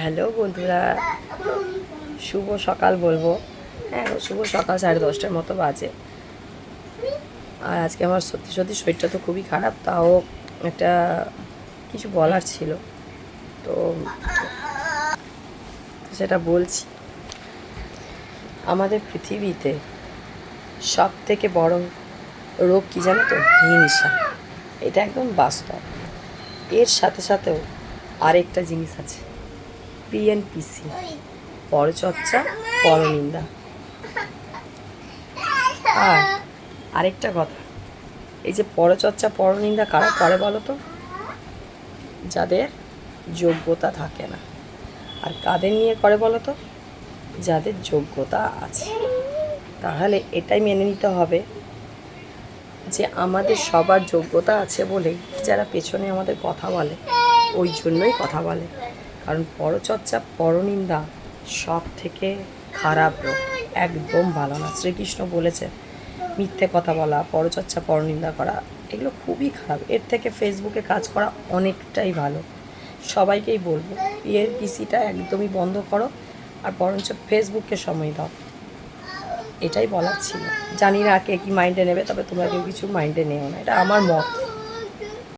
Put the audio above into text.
Hello বন্ধুরা, শুভ সকাল বলব। হ্যাঁ শুভ সকাল সাড়ে দশটার মতো বাজে। আর আজকে আমার সত্যি সত্যি শরীরটা তো খুবই খারাপ, তাও একটা কিছু বলার ছিল। তো সেটা বলছি। আমাদের পৃথিবীতে সব থেকে বড় রোগ কী জানো তো? হিংসা। এটা একদম বাস্তব। এর সাথে সাথেও আরেকটা জিনিস আছে। পিএনপিসি পরচর্চা পরনিন্দা আর আরেকটা কথা, এই যে পরচর্চা পরনিন্দা কারা করে বলো তো? যাদের যোগ্যতা থাকে না। আর কাদের নিয়ে করে বলো তো? যাদের যোগ্যতা আছে। তাহলে এটাই মেনে নিতে হবে যে আমাদের সবার যোগ্যতা আছে বলেই যারা পেছনে আমাদের কথা বলে, ওই জন্যই কথা বলে। কারণ পরচর্চা, পরনিন্দা সব থেকে খারাপ রোগ। একদম ভালো না। শ্রীকৃষ্ণ বলেছে মিথ্যে কথা বলা, পরচর্চা, পরনিন্দা করা, এগুলো খুবই খারাপ। এর থেকে ফেসবুকে কাজ করা অনেকটাই ভালো। সবাইকেই বলব, এর পিসিটা একদমই বন্ধ করো আর বরঞ্চ ফেসবুককে সময় দাও। এটাই বলার ছিল। জানি না কে কি মাইন্ডে নেবে, তবে তোমরা কেউ কিছু মাইন্ডে নেও না। এটা আমার মত।